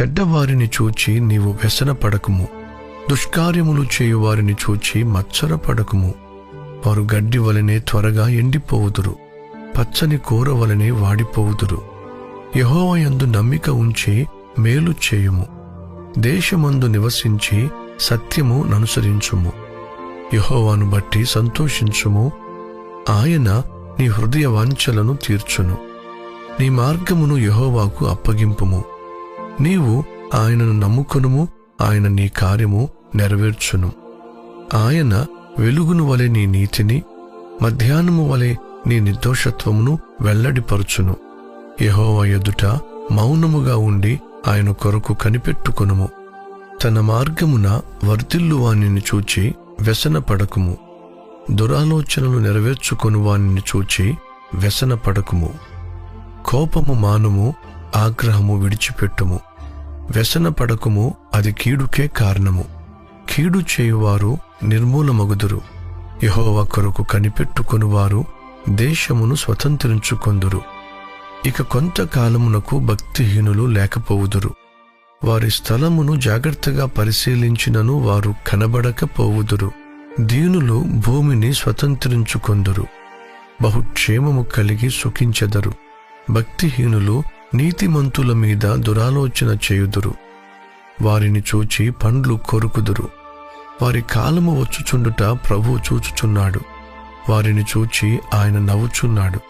చెడ్డవారిని చూచి నీవు వ్యసనపడకుము. దుష్కార్యములు చేయువారిని చూచి మత్సరపడకుము. వారు గడ్డి వలనే త్వరగా ఎండిపోవుదురు. పచ్చని కూర వలనే వాడిపోవుదురు. యహోవయందు నమ్మిక ఉంచి మేలు చేయుము. దేశమందు నివసించి సత్యము ననుసరించుము. యహోవాను బట్టి సంతోషించుము. ఆయన నీ హృదయ వాంఛలను తీర్చును. నీ మార్గమును యహోవాకు అప్పగింపుము. నీవు ఆయనను నమ్ముకొనుము ఆయన నీ కార్యము నెరవేర్చును. ఆయన వెలుగును వలె నీ నీతిని మధ్యాహ్నము వలె నీ నిర్దోషత్వమును వెల్లడిపరుచును. యహోవ ఎదుట మౌనముగా ఉండి ఆయన కొరకు కనిపెట్టుకొనుము. తన మార్గమున వర్ధిల్లు వానిని చూచి వ్యసనపడకుము. దురాలోచనలు నెరవేర్చుకొని వానిని చూచి వ్యసనపడకుము. కోపము మానుము ఆగ్రహము విడిచిపెట్టుము. వ్యసన పడకము అది కీడుకే కారణము. కీడు చేయువారు నిర్మూలమగుదురు. యహోవ కొరకు కనిపెట్టుకొనువారు దేశమును స్వతంత్రించుకొందురు. ఇక కొంతకాలమునకు భక్తిహీనులు లేకపోవుదురు. వారి స్థలమును జాగ్రత్తగా పరిశీలించినను వారు కనబడకపోవుదురు. దీనులు భూమిని స్వతంత్రించుకొందురు. బహుక్షేమము కలిగి సుఖించెదరు. భక్తిహీనులు నీతిమంతుల మీద దురాలోచన చేయుదురు. వారిని చూచి పండ్లు కొరుకుదురు. వారి కాలము వచ్చుచుండుట ప్రభు చూచుచున్నాడు. వారిని చూచి ఆయన నవ్వుచున్నాడు.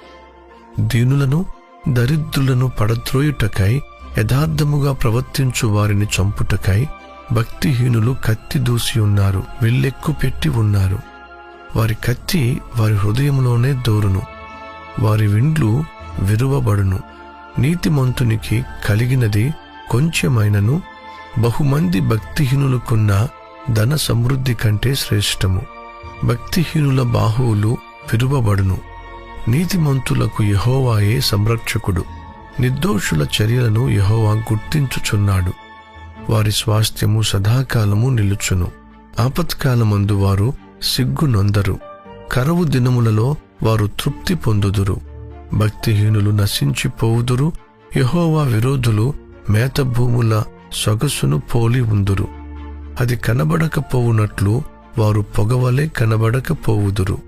దీనులను దరిద్రులను పడద్రోయుటకై యథార్థముగా ప్రవర్తించు వారిని చంపుటకై భక్తిహీనులు కత్తి దూసి ఉన్నారు విల్లెక్కు పెట్టి ఉన్నారు. వారి కత్తి వారి హృదయంలోనే దోరును. వారి విండ్లు విరువబడును. నీతిమంతునికి కలిగినది కొంచెమైనను బహుమంది భక్తిహీనులకున్న ధన సమృద్ధి కంటే శ్రేష్టము. భక్తిహీనుల బాహువులు విరువబడును. నీతిమంతులకు యహోవాయే సంరక్షకుడు. నిర్దోషుల చర్యలను యహోవా గుర్తించుచున్నాడు. వారి స్వాస్థ్యము సదాకాలము నిలుచును. ఆపత్కాలమందు వారు సిగ్గునొందరు. కరవు దినములలో వారు తృప్తి పొందుదురు. భక్తిహీనులు నశించిపోవుదురు. యహోవా విరోధులు మేత భూముల సొగసును పోలి ఉందురు. అది కనబడకపోవునట్లు వారు పొగవలే కనబడకపోవుదురు.